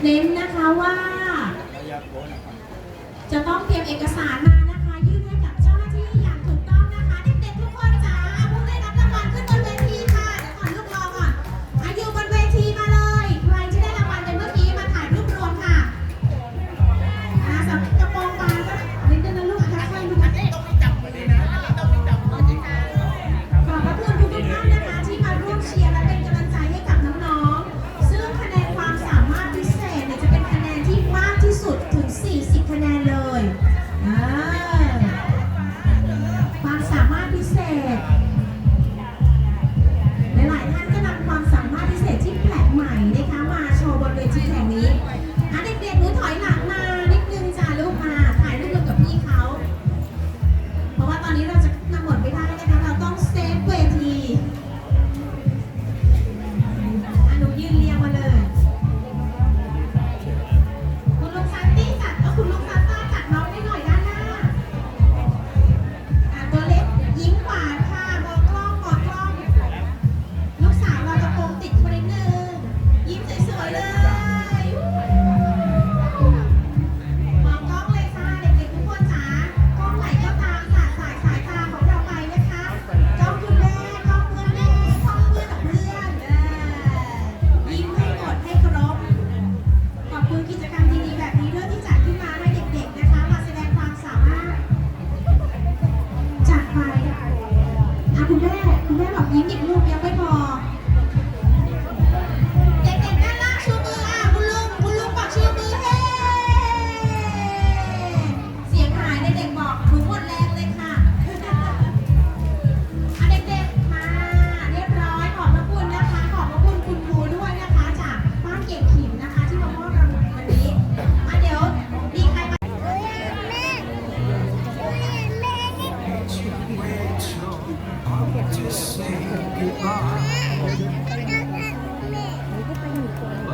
เน้นนะคะว่า จะต้องเตรียมเอกสารมา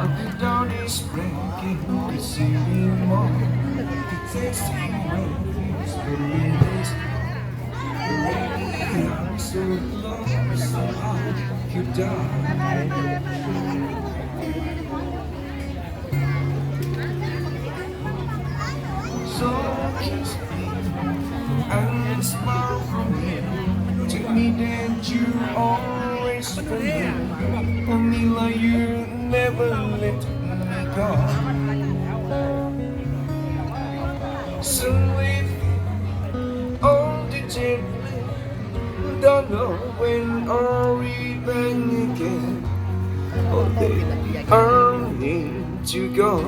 From the dawn is breaking, receiving more. Tasting waves, believe it. The rain comes so long, so hard, you die. So kiss me and smile from him. Tell me that you always forgive for you never let me go. So if only gently, don't know when I'll return again. Or oh, they are to go.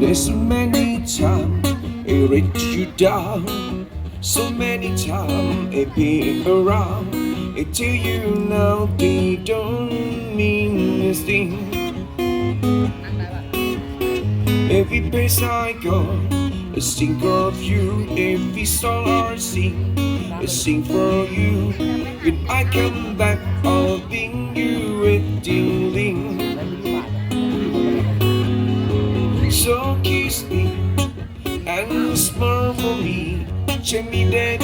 There's many times it reaches you down. So many times it been around. Until you now they don't mean this thing. Every place I go I think of you. Every song I sing I sing for you. When I come back I'll bring you a ding-ling So kiss me. watching me day